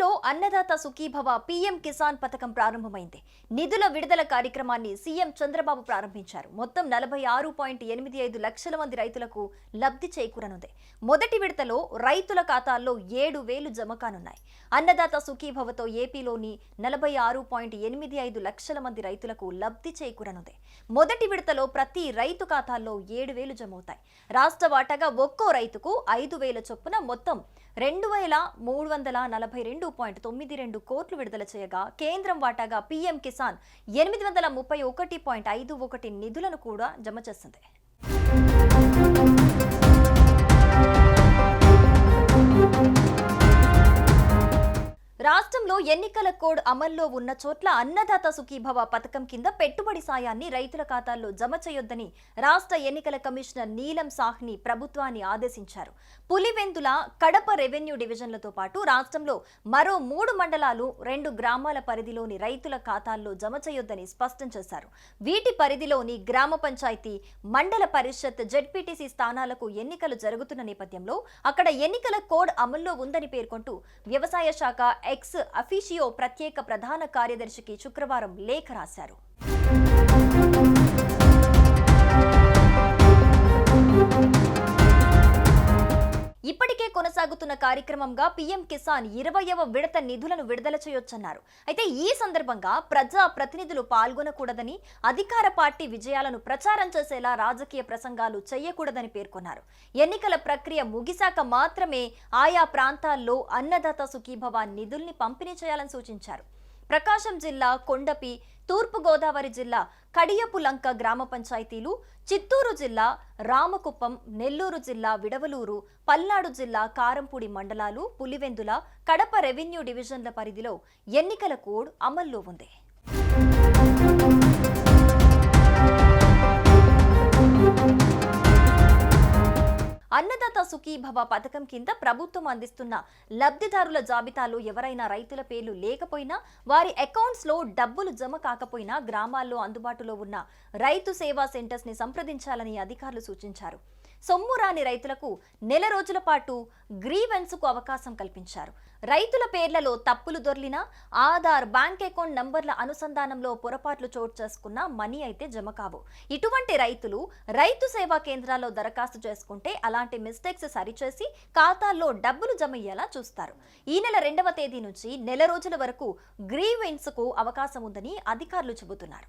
ఏపీలో అన్నదాత సుఖీభవ పీఎం కిసాన్ పథకం ప్రారంభమైంది. నిధుల విడుదల కార్యక్రమాన్ని సీఎం చంద్రబాబు ప్రారంభించారు. మొత్తం నలభై ఆరు పాయింట్ ఎనిమిది ఐదు లక్షల మంది రైతులకు లబ్ధి చేకూరనుంది. మొదటి విడతలో రైతుల ఖాతాల్లో ఏడు వేలు జమ కానున్నాయి. అన్నదాత సుఖీభవతో ఏపీలోని నలభై ఆరు పాయింట్ ఎనిమిది ఐదు లక్షల మంది రైతులకు లబ్ధి చేకూరనుంది. మొదటి విడతలో ప్రతి రైతు ఖాతాల్లో ఏడు వేలు జమవుతాయి. రాష్ట్ర వాటాగా ఒక్కో రైతుకు ఐదు వేల చొప్పున మొత్తం రెండు వేల మూడు వందల నలభై రెండు పాయింట్ తొమ్మిది రెండు కోట్లు విడుదల చేయగా కేంద్రం వాటాగా పీఎం కిసాన్ ఎనిమిది వందల ముప్పై ఒకటి పాయింట్ ఐదు ఒకటి నిధులను కూడా జమ చేస్తుంది రాష్ట్రంలో ఎన్నికల కోడ్ అమల్లో ఉన్న చోట్ల అన్నదాత సుఖీభవ పథకం కింద పెట్టుబడి సాయాన్ని రైతుల ఖాతాల్లో జమ చేయొద్దని రాష్ట్ర ఎన్నికల కమిషనర్ నీలం సాహ్ని ప్రభుత్వాన్ని ఆదేశించారు. పులివెందుల కడప రెవెన్యూ డివిజన్లతో పాటు రాష్ట్రంలో మరో మూడు మండలాలు రెండు గ్రామాల పరిధిలోని రైతుల ఖాతాల్లో జమ చేయొద్దని స్పష్టం చేశారు. వీటి పరిధిలోని గ్రామ పంచాయతీ మండల పరిషత్ జెడ్పీటీసీ స్థానాలకు ఎన్నికలు జరుగుతున్న నేపథ్యంలో అక్కడ ఎన్నికల కోడ్ అమల్లో ఉందని పేర్కొంటూ వ్యవసాయ శాఖ ఎక్స్ అఫీషియో ప్రత్యేక ప్రధాన కార్యదర్శికి శుక్రవారం లేఖ రాశారు. కొనసాగుతున్న కార్యక్రమంగా పీఎం కిసాన్ ఇరవయవ విడత నిధులను విడుదల చేయొచ్చన్నారు. అయితే ఈ సందర్భంగా ప్రజా ప్రతినిధులు పాల్గొనకూడదని అధికార పార్టీ విజయాలను ప్రచారం చేసేలా రాజకీయ ప్రసంగాలు చేయకూడదని పేర్కొన్నారు. ఎన్నికల ప్రక్రియ ముగిశాక మాత్రమే ఆయా ప్రాంతాల్లో అన్నదాత సుఖీభవ నిధుల్ని పంపిణీ చేయాలని సూచించారు. ప్రకాశం జిల్లా కొండపి తూర్పుగోదావరి జిల్లా కడియపులంక గ్రామ పంచాయతీలు చిత్తూరు జిల్లా రామకుప్పం నెల్లూరు జిల్లా విడవలూరు పల్నాడు జిల్లా కారంపూడి మండలాలు పులివెందుల కడప రెవెన్యూ డివిజన్ల పరిధిలో ఎన్నికల కోడ్ అమల్లో ఉంది. అన్నదాత సుఖీభవ పథకం కింద ప్రభుత్వం అందిస్తున్న లబ్ధిదారుల జాబితాలో ఎవరైనా రైతుల పేర్లు లేకపోయినా వారి అకౌంట్స్లో డబ్బులు జమ కాకపోయినా గ్రామాల్లో అందుబాటులో ఉన్న రైతు సేవా సెంటర్స్ని సంప్రదించాలని అధికారులు సూచించారు. సొమ్ము రాని రైతులకు నెల రోజుల పాటు గ్రీవెన్స్కు అవకాశం కల్పించారు. రైతుల పేర్లలో తప్పులు దొర్లినా ఆధార్ బ్యాంక్ అకౌంట్ నంబర్ల అనుసంధానంలో పొరపాట్లు చోటు చేసుకున్న మనీ అయితే జమ కావు. ఇటువంటి రైతులు రైతు సేవా కేంద్రాల్లో దరఖాస్తు చేసుకుంటే అలాంటి మిస్టేక్స్ సరిచేసి ఖాతాల్లో డబ్బులు జమ అయ్యేలా చూస్తారు. ఈ నెల రెండవ తేదీ నుంచి నెల రోజుల వరకు గ్రీవెన్స్కు అవకాశం ఉందని అధికారులు చెబుతున్నారు.